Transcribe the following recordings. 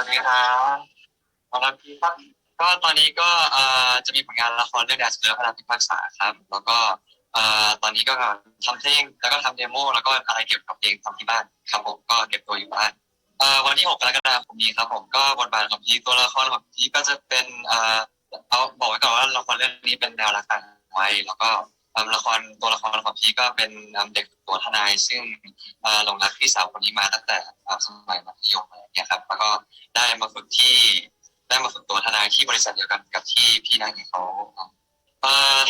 วัสดีครับสำหรับพี่ครับ ก็ตอนนี้ก็เอ่อจะมีผลงานละครเรื่องแดดเสือพระรามพิพากษาครับ แล้วก็เอ่อตอนนี้ก็ทำเพลงแล้วก็ทำเดโมแล้วก็อะไรเกี่ยวกับเพลงทำที่บ้านครับผมก็เก็บตัวอยู่บ้านเอ่อวันที่6กรกฎาคมนี้ครับผมก็บทบาทของพี่ตัวละครของพี่ก็จะเป็นเอ่อเอาบอกไว้ก่อนว่าละครเรื่องนี้เป็นแนวรักต่างวัยแล้วก็ ละครตัวละครของพี่ก็เป็นเด็กตัวทนาย ซึ่งหลงรักพี่สาวคนนี้มาตั้งแต่สมัยมัธยมอะไรอย่างเงี้ยครับแล้วก็ได้มาฝึกที่ได้มาฝึกตัวทนายที่บริษัทเดียวกันกับที่พี่นางเอกเขา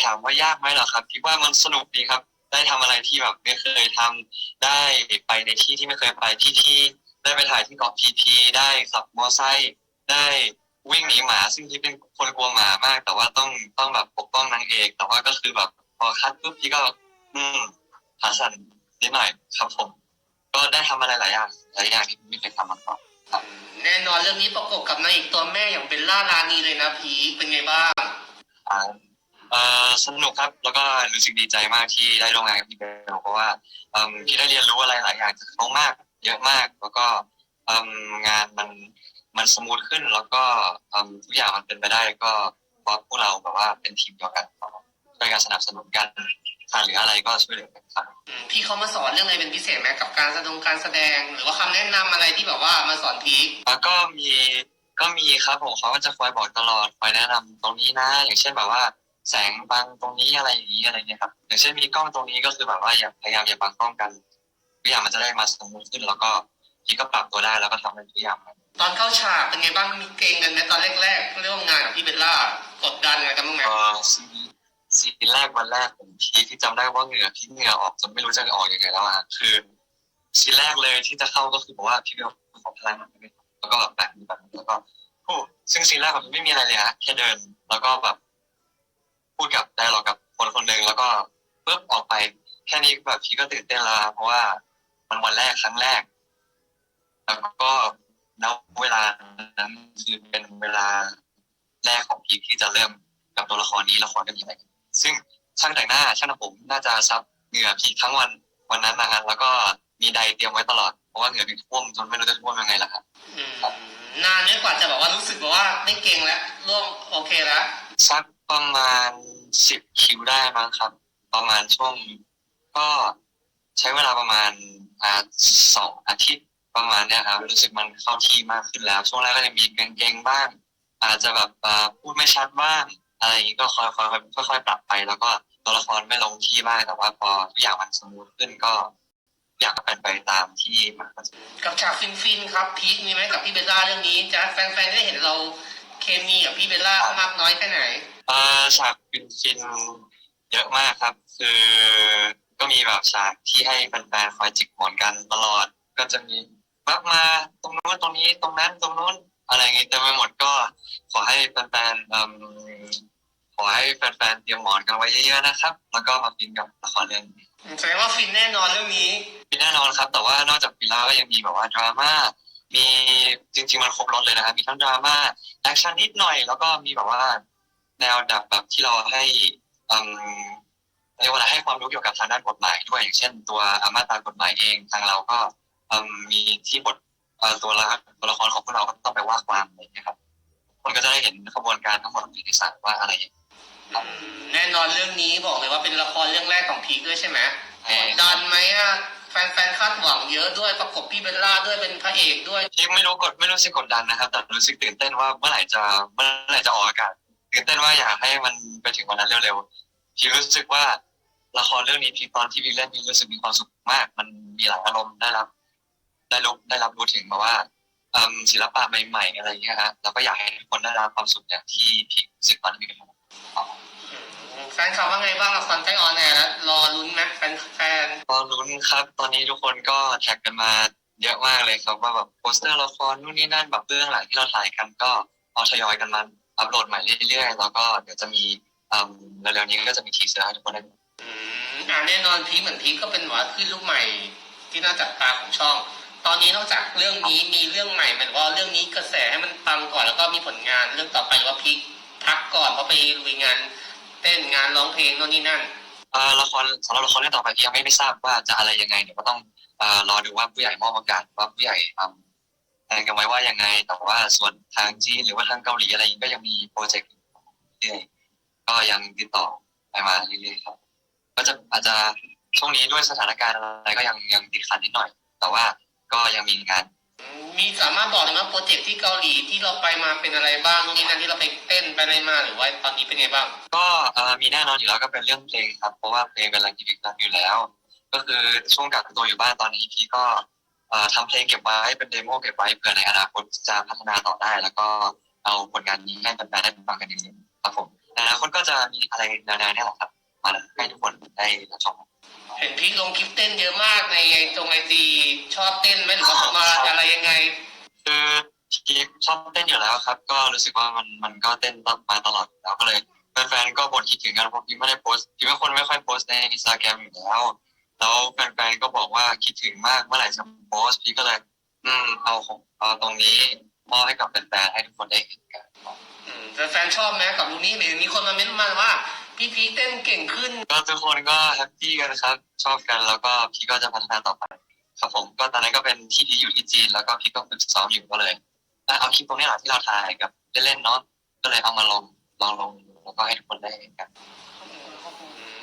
ถามว่ายากไหมหรอครับพี่ว่ามันสนุกดีครับ ได้ทำอะไรที่แบบไม่เคยทำได้ไปในที่ที่ไม่เคยไปที่ที่ได้ไปถ่ายที่เกาะพีพีได้ขับมอไซค์ได้วิ่งหนีหมา ซึ่งพี่เป็นคนกลัวหมามาก แต่ว่าต้องต้องแบบปกป้องนางเอก แต่ว่าก็คือแบบ อคัดปุ๊บพี่ก็ อืมขาสั่นนิดหน่อยครับผม ก็ได้ทำอะไรหลายอย่างหลายอย่างที่ไม่เคยทำมาก่อนแน่นอนเรื่องนี้ประกบกับนางเอกตัวแม่อย่างเบลล่ารานีเลยนะพีคเป็นไงบ้าง อ่าเอ่อสนุกครับแล้วก็รู้สึกดีใจมากที่ได้ร่วมงานกับพี่เบลเพราะว่าเอิ่มพี่ได้เรียนรู้อะไรหลายอย่างจากเขามาก เยอะมาก แล้วก็เอิ่มงานมันมันสมูทขึ้นแล้วก็เอิ่มทุกอย่างมันเป็นไปได้ก็เพราะพวกเราแบบว่าเป็นทีมเดียวกัน ช่วยกันสนับสนุนกันขาดเหลืออะไรก็ช่วยเหลือกันครับอืมพี่เขามาสอนเรื่องอะไรเป็นพิเศษไหมกับการแสดงการแสดง หรือว่าคำแนะนำอะไรที่แบบว่ามาสอนพีคแล้วก็มีก็มีครับผมเขาก็จะคอยบอกตลอดคอยแนะนำตรงนี้นะ อย่างเช่นแบบว่าแสงบังตรงนี้อะไรอย่างนี้อะไรเงี้ยครับอย่างเช่นมีกล้องตรงนี้ก็คือแบบว่าอย่าพยายามอย่าบังกล้องกันทุกอย่างมันจะได้มาสมูทขึ้น แล้วก็พี่ก็ปรับตัวได้แล้วก็ทำให้ทุกอย่างมันตอนเข้าฉากเป็นไงบ้างมีเกรงกันไหมตอนแรกๆเรื่องงานกับพี่เบลล่ากดดันอะไรกันบ้างไหมก็ ซีนแรกวันแรกผมพีที่จำได้ว่าเหงื่อพี่เหงื่อออกจนไม่รู้จะออกยังไงแล้วอะคือซีนแรกเลยที่จะเข้าก็คือบอกว่าพี่เบลขอพลังแล้วก็แบบแบบนี้แบบนี้แล้วก็โอ้ซึ่งซีนแรกผมไม่มีอะไรเลยฮะแค่เดินแล้วก็แบบ พูดกับได้หรอกกับคนคนหนึ่งแล้วก็ปุ๊บออกไป แค่นี้แบบพี่ก็ตื่นเต้นและเพราะว่ามันวันแรกครั้งแรก แล้วก็ณเวลานั้นคือเป็นเวลาแรกของพีคที่จะเริ่มกับตัวละครนี้ละครก็มีอะไร ซึ่งช่างแต่งหน้าช่างทำผมน่าจะซับเหงื่อพีคทั้งวันวันนั้นนะฮะแล้วก็มีไดร์เตรียมไว้ตลอดเพราะว่าเหงื่อพีคท่วมจนไม่รู้จะท่วมยังไงล่ะครับอืมนานเนี่ยกว่าจะแบบว่ารู้สึกแบบว่าไม่เกรงแล้วร่วงโอเคแล้วสักประมาณสิบคิวได้มั้งครับ ประมาณช่วงก็ใช้เวลาประมาณอ่าสองอาทิตย์ประมาณเนี้ยครับรู้สึกมันเข้าที่มากขึ้นแล้ว ช่วงแรกก็จะมีเกรงๆบ้าง อาจจะแบบอ่าพูดไม่ชัดบ้าง อะไรอย่างนี้ก็ค่อยๆค่อยๆปรับไป แล้วก็ตัวละครไม่ลงที่บ้างแต่ว่าพอทุกอย่างมันสมูทขึ้นก็ทุกอย่างก็เป็นไปตามที่มันควรจะกับฉากฟินๆครับพีคมีไหมกับพี่เบลล่าเรื่องนี้จะแฟนๆได้เห็นเราเคมีกับพี่เบลล่ามากน้อยแค่ไหนเอ่อฉากฟินฟินๆเยอะมากครับ คือก็มีแบบฉากที่ให้แฟนๆคอยจิกหมอนกันตลอด ก็จะมีมักมาตรงนู้นตรงนี้ตรงนั้นตรงนู้น อะไรอย่างงี้เต็มไปหมดก็ขอให้แฟนๆเอิ่มขอให้แฟนๆเตรียมหมอนกันไว้เยอะๆนะครับ แล้วก็มาฟินกับละครเรื่องนี้แสดงว่าฟินแน่นอนเรื่องนี้ฟินแน่นอนครับ แต่ว่านอกจากฟินแล้วก็ยังมีแบบว่าดราม่ามีจริงๆมันครบรถเลยนะครับมีทั้งดราม่าแอคชั่นนิดหน่อย แล้วก็มีแบบว่าแนวดับแบบที่เราให้อืมเรียกว่าอะไรให้ความรู้เกี่ยวกับทางด้านกฎหมายด้วยอย่างเช่น ตัวอามาตรากฎหมายเองทางเราก็อืมมีที่บทเอ่อ ตัวละตัวละครของพวกเราก็ต้องไปว่าความอะไรอย่างเงี้ยครับคนก็จะได้เห็นกระบวนการทั้งหมดของนิติศาสตร์ว่าอะไรอย่างเงี้ยแน่นอนเรื่องนี้บอกเลยว่าเป็นละครเรื่องแรกของพีคด้วยใช่ไหมกดดันไหมอะแฟนๆคาดหวังเยอะด้วยประกบพี่เบลล่าด้วยเป็นพระเอกด้วยที่ไม่รู้กดไม่รู้สึกกดดันนะครับ แต่รู้สึกตื่นเต้นว่าเมื่อไหร่จะเมื่อไหร่จะออกอากาศตื่นเต้นว่าอยากให้มันไปถึงวันนั้นเร็วๆพี่รู้สึกว่าละครเรื่องนี้พี่ตอนที่พี่เล่นพี่รู้สึกมีความสุขมาก มันมีหลายอารมณ์ได้รับ ได้รู้ได้รับรู้ถึงมาว่าอืมศิลปะใหม่ๆอะไรอย่างเงี้ยฮะแล้วก็อยากให้ทุกคนได้รับความสุขอย่างที่พี่รู้สึกตอนที่พี่ทำแฟนคลับว่าไงบ้างละครใกล้ออนแอร์แล้วรอลุ้นไหมแฟนแฟนตอนลุ้นครับ ตอนนี้ทุกคนก็แท็กกันมาเยอะมากเลยครับว่าแบบโปสเตอร์ละครนู่นนี่นั่นแบบเรื่องหลังที่เราถ่ายกันก็เอาทยอยกันมาอัปโหลดใหม่เรื่อยๆแล้วก็เดี๋ยวจะมีอืมเร็วๆนี้ก็จะมีทีเซอร์ให้ทุกคนได้ดูอืมอ่าแน่นอนพีคเหมือนพีคก็เป็นหมอขึ้นลูกใหม่ที่น่าจับตาของช่อง ตอนนี้นอกจากเรื่องนี้มีเรื่องใหม่เหมายถึงว่าเรื่องนี้กระแสให้มันปังก่อนแล้วก็มีผลงานเรื่องต่อไปว่าพีคพักก่อนเพราะไปลุยงาน เต้นงานร้องเพลงโน่นนี่นั่นเอ่อละครสำหรับละครเรื่องต่อไปยังไม่ไม่ทราบว่าจะอะไรยังไงเดี๋ยวก็ต้องเอ่อรอดูว่าผู้ใหญ่มอบโอกาสว่าผู้ใหญ่อืมลนกันไว้ว่ายังไงแต่ว่าส่วนทางจีนหรือว่าทางเกาหลีอะไรก็ยังมีโปรเจกต์เรื่อยก็ยังติดต่อไปมาเรื่อยๆครับ ก็จะอาจจะช่วงนี้ด้วยสถานการณ์อะไรก็ยังยังติดขัดนิดหน่อย แต่ว่า ก็ยังมีงาน มีสามารถบอกเลยว่าโปรเจกต์ที่เกาหลีที่เราไปมาเป็นอะไรบ้างนู่นนี่นั่นที่เราไปเต้นไปอะไรมาหรือว่าตอนนี้เป็นไงบ้าง ก็เอ่อมีแน่นอนอยู่แล้วก็เป็นเรื่องเพลงครับ เพราะว่าเพลงเป็นอะไรที่พิกรักอยู่แล้ว ก็คือช่วงกักตัวอยู่บ้านตอนนี้พี่ก็เอ่อทำเพลงเก็บไว้เป็นเดโมเก็บไว้เผื่อในอนาคตจะพัฒนาต่อได้ แล้วก็เอาผลงานนี้ให้แฟนๆได้ฟังกันอีกๆครับผมในอนาคตก็จะมีอะไรแนวๆนี้แหละครับ มาให้ทุกคนได้รับชมเห็นพีคลงคลิปเต้นเยอะมากในไอจงไอจีชอบเต้นไหมหรือว่ามาอะไรยังไง คือพี่ชอบเต้นอยู่แล้วครับ ก็รู้สึกว่ามันมันก็เต้นมาตลอดอยู่แล้วก็เลยแฟนๆก็บ่นคิดถึงกันเพราะพี่ไม่ได้โพสต์พี่เป็นคนไม่ค่อยโพสต์ในอินสตาแกรมอยู่แล้วแล้วแฟนๆก็บอกว่าคิดถึงมากเมื่อไหร่จะโพสต์พี่ก็เลย อืมเอาของเอาตรงนี้มอบให้กับแฟนๆให้ทุกคนได้เห็นกันอืมแฟนๆชอบไหมกับลุคนี้หรือมีคนมาเม้นต์มาว่า พี่พีคเต้นเก่งขึ้น ก็ทุกคนก็แฮปปี้กันครับ ชอบกันแล้วก็พี่ก็จะพัฒนาต่อไป ครับผมก็ตอนนั้นก็เป็นที่พี่อยู่ที่จีน แล้วก็พี่ก็ฝึกซ้อมอยู่ก็เลยอะเอาคลิปตรงนี้แหละที่เราถ่ายกับเล่นๆเนาะก็เลยเอามาลงลองลงแล้วก็ให้ทุกคนได้เห็นกัน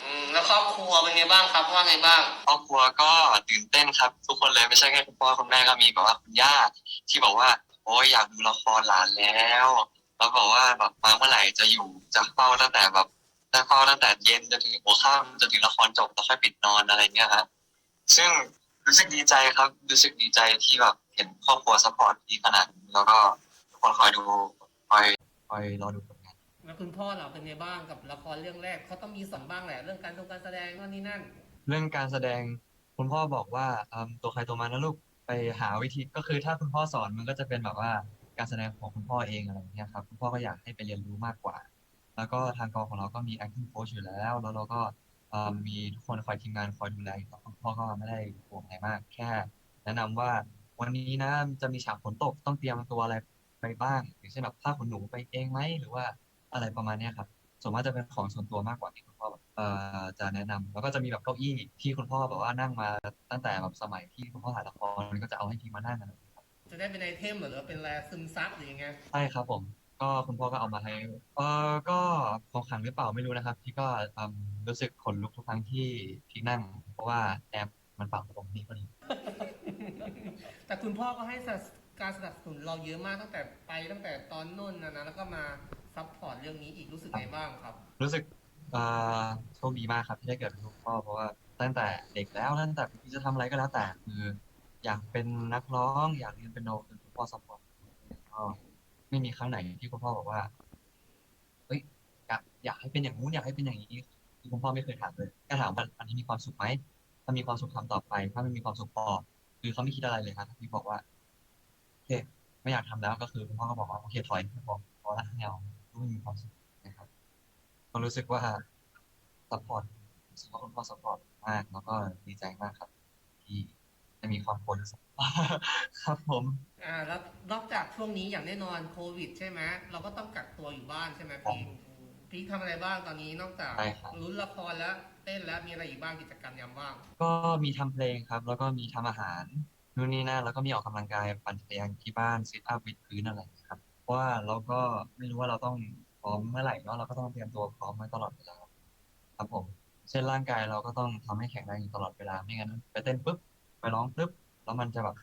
อืมแล้วครอบครัวเป็นไงบ้างครับว่าไงบ้าง ครอบครัวก็ตื่นเต้นครับ ทุกคนเลยไม่ใช่แค่คุณพ่อคุณแม่ก็มีแบบว่าคุณย่าที่บอกว่าโอ้ยอยากดูละครหลานแล้วแล้วบอกว่าแบบมาเมื่อไหร่จะอยู่จะเฝ้าตั้งแต่แบบ จะเฝ้าตั้งแต่เย็นจนถึงหัวค่ำจนถึงละครจบแล้วค่อยปิดนอนอะไรเงี้ยครับซึ่งรู้สึกดีใจครับ รู้สึกดีใจที่แบบเห็นครอบครัวซัพพอร์ตดีขนาดนี้แล้วก็ทุกคนคอยดูคอยคอยรอดูผลงานแล้วคุณพ่อเราเป็นไงบ้างกับละครเรื่องแรกเขาต้องมีสอนบ้างแหละเรื่องการทงการแสดงนั่นนี่นั่น เรื่องการแสดงคุณพ่อบอกว่าเอิ่มตัวใครตัวมันนะลูกไปหาวิธีก็คือถ้าคุณพ่อสอนมันก็จะเป็นแบบว่าการแสดงของคุณพ่อเองอะไรอย่างเงี้ยครับคุณพ่อก็อยากให้ไปเรียนรู้มากกว่า แล้วก็ทางกองของเราก็มี acting coach อยู่แล้ว แล้วเราก็เอิ่มมีทุกคนคอยทีมงานคอยดูแลอยู่แล้วคุณพ่อก็ไม่ได้ห่วงอะไรมาก แค่ แนะนำว่าวันนี้นะจะมีฉากฝนตกต้องเตรียมตัวอะไรไปบ้าง อย่างเช่นแบบผ้าขนหนูไปเองไหมหรือว่าอะไรประมาณเนี้ยครับส่วนมากจะเป็นของส่วนตัวมากกว่าที่คุณพ่อแบบเอ่อจะแนะนำแล้วก็จะมีแบบเก้าอี้ที่คุณพ่อแบบว่านั่งมาตั้งแต่แบบสมัยที่คุณพ่อถ่ายละครก็จะเอาให้พี่มานั่งอะไรอย่างเงี้ยครับจะได้เป็นไอเทมหรือว่าเป็นแรซึมซับหรือยังไงใช่ครับผม ก็คุณพ่อก็เอามาให้ เออก็ของขลังหรือเปล่าไม่รู้นะครับพี่ก็อืมรู้สึกขนลุกทุกครั้งที่พี่นั่ง เพราะว่าแอมมันปักตรงนี้พอดี แต่คุณพ่อก็ให้การสนับสนุนเราเยอะมากตั้งแต่ไปตั้งแต่ตอนนู่นนะนะแล้วก็มาซัพพอร์ตเรื่องนี้อีกรู้สึกไงบ้างครับ รู้สึกเอ่อโชคดีมากครับที่ได้เกิดเป็นลูกพ่อเพราะว่าตั้งแต่เด็กแล้วตั้งแต่พี่จะทำอะไรก็แล้วแต่คืออยากเป็นนักร้อง อยากเรียนเป็นโนคือคุณพ่อซัพพอร์ตก็ ไม่มีครั้งไหนที่คุณพ่อบอกว่าเฮ้ยอยากอยากให้เป็นอย่างนู้นอยากให้เป็นอย่างนี้คุณพ่อไม่เคยถามเลยแค่ถามว่าอันนี้มีความสุขไหมถ้ามีความสุขทำต่อไป ถ้าไม่มีความสุขพอคือเขาไม่คิดอะไรเลยครับพี่บอกว่าโอเคไม่อยากทำแล้วก็คือคุณพ่อก็บอกว่าโอเคถอยพอพอละไม่เอาไม่มีความสุขนะครับก็รู้สึกว่าซัพพอร์ตรู้สึกว่าคุณพ่อซัพพอร์ตมากแล้วก็ดีใจมากครับที่ ได้มีความคนครับผม อ่าแล้วนอกจากช่วงนี้อย่างแน่นอนโควิด ใช่ไหมเราก็ต้องกักตัวอยู่บ้านใช่ไหมพีคพีคทำอะไรบ้างตอนนี้นอกจากใช่ครับลุ้นละครแล้วเต้นแล้วมีอะไรอีกบ้างกิจกรรมยามว่าง ก็มีทำเพลงครับ แล้วก็มีทำอาหารนู่นนี่นั่นแล้วก็มีออกกำลังกายปั่นจักรยานที่บ้านซิทอัพวิดพื้นอะไรอย่างเงี้ยครับเพราะว่าเราก็ไม่รู้ว่าเราต้องพร้อมเมื่อไหร่เนาะเราก็ต้องเตรียมตัวพร้อมไว้ตลอดเวลาครับผมเช่นร่างกายเราก็ต้องทำให้แข็งแรงอยู่ตลอดเวลาไม่งั้นไปเต้นปุ๊บ ไปร้องปุ๊บแล้วมันจะแบบ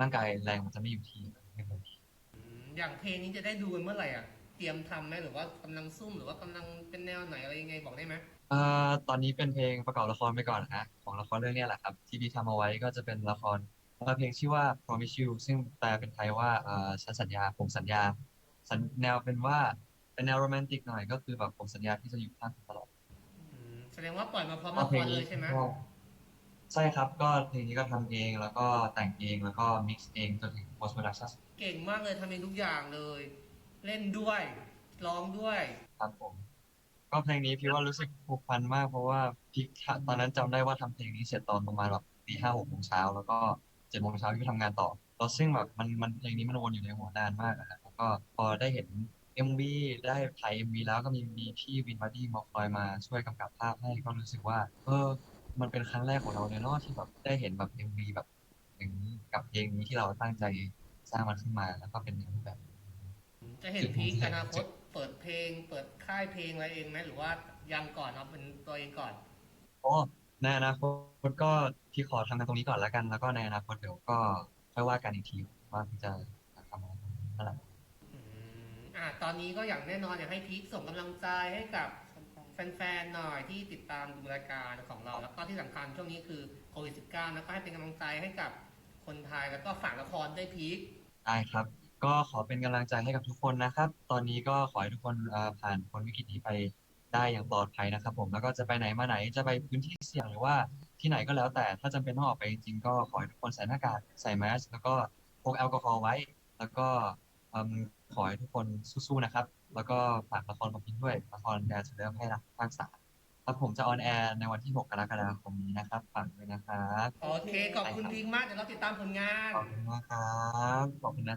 ร่างกายแรงมันจะไม่อยู่ที่ไม่คงที่อืมอย่างเพลงนี้จะได้ดูกันเมื่อไหร่อะ เตรียมทำไหมหรือว่ากำลังซุ่มหรือว่ากำลังเป็นแนวไหนอะไรยังไงบอกได้ไหมเอ่อตอนนี้เป็นเพลงประกอบละครไปก่อนนะฮะของละครเรื่องเนี้ยแหละครับ ที่พี่ทำเอาไว้ก็จะเป็นละครเอ่อเพลงชื่อว่า Promise You ซึ่งแปลเป็นไทยว่าเอ่อฉันสัญญาผมสัญญาสัญแนวเป็นว่าเป็นแนวโรแมนติกหน่อยก็คือแบบผมสัญญาที่จะอยู่ข้างคุณตลอดอืมแสดงว่าปล่อยมาพร้อมก็ละเพคลงรเลนี้ยใช่ไหมก็ ใช่ครับก็เพลงนี้ก็ทำเองแล้วก็แต่งเองแล้วก็มิกซ์เองจนถึง post production เก่งมากเลยทำเองทุกอย่างเลย เล่นด้วยร้องด้วย ครับผม ก็เพลงนี้พี่ว่ารู้สึกผูกพันมากเพราะว่าพี่ตอนนั้นจำได้ว่าทำเพลงนี้เสร็จตอนประมาณแบบตีห้าหกโมงเช้าแล้วก็เจ็ดโมงเช้าพี่ไปทำงานต่อแล้วซึ่งแบบมันมันเพลงนี้มันวนอยู่ในหัวนานมากอะครับแล้วก็พอได้เห็น MV ได้ถ่าย MV แล้วก็มีมีพี่วินบัดดี้มาคอยมาช่วยกำกับภาพให้ก็รู้สึกว่าเออ มันเป็นครั้งแรกของเราเลยเนาะที่แบบได้เห็นแบบ MV แบบอย่างนี้กับเพลงนี้ที่เราตั้งใจแสสร้างมันขึ้นมาแล้วก็เป็นในรูปแบบ จะเห็นพีคอนาคตเปิดเพลง เปิดค่ายเพลงอะไรเองไหมหรือว่ายังก่อนเอาเป็นตัวเองก่อนโอ้ในอนาคตก็พี่ขอทำงานตรงนี้ก่อนแล้วกัน แล้วก็ในอนาคตเดี๋ยวก็ค่อยว่ากันอีกทีว่าพี่จะทำอะไรนั่นแหละอืมอะตอนนี้ก็อย่างแน่นอนอยากให้พีคส่งกำลังใจให้กับ แฟนๆหน่อยที่ติดตามดูรายการของเรา แล้วก็ที่สำคัญช่วงนี้คือโควิด -19 แล้วก็ให้เป็นกำลังใจให้กับคนไทยแล้วก็ฝากละครได้พีคได้ครับ ก็ขอเป็นกำลังใจให้กับทุกคนนะครับ ตอนนี้ก็ขอให้ทุกคนเอ่อผ่านพ้นวิกฤตนี้ไปได้อย่างปลอดภัยนะครับ ผมแล้วก็จะไปไหนมาไหนจะไปพื้นที่เสี่ยงหรือว่าที่ไหนก็แล้วแต่ถ้าจำเป็นต้องออกไปจริงๆก็ขอให้ทุกคนใส่หน้ากากใส่แมสแล้วก็พกแอลกอฮอล์ไว้ แล้วก็เอิ่มขอให้ทุกคนสู้ๆนะครับ แล้วก็ฝากละครของพิงด้วยละครแดนเริ่มให้รักภาคสามครับผมจะออนแอร์ในวันที่ 6 กรกฎาคมนี้นะครับฝากด้วยนะครับ โอเค ขอบคุณพีคมาก เดี๋ยวเราติดตามผลงาน ขอบคุณมากครับ ขอบคุณนะ